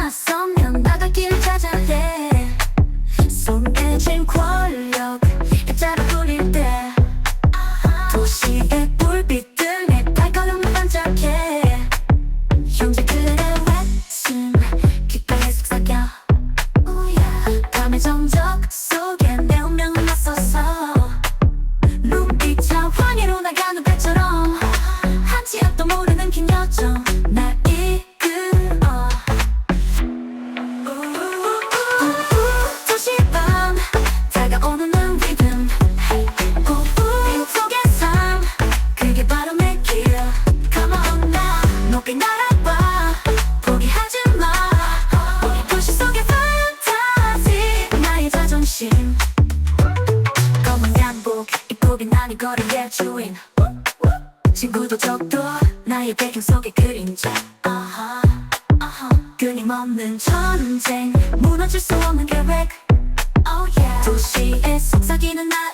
my song and 호기심 검은 양복 입고 빛나는 거리의 주인. 친구도 적도 나의 배경 속의 그림자. 아하 끊임없는 전쟁. 무너질 수 없는 계획. Oh yeah. 도시에 속삭이는 나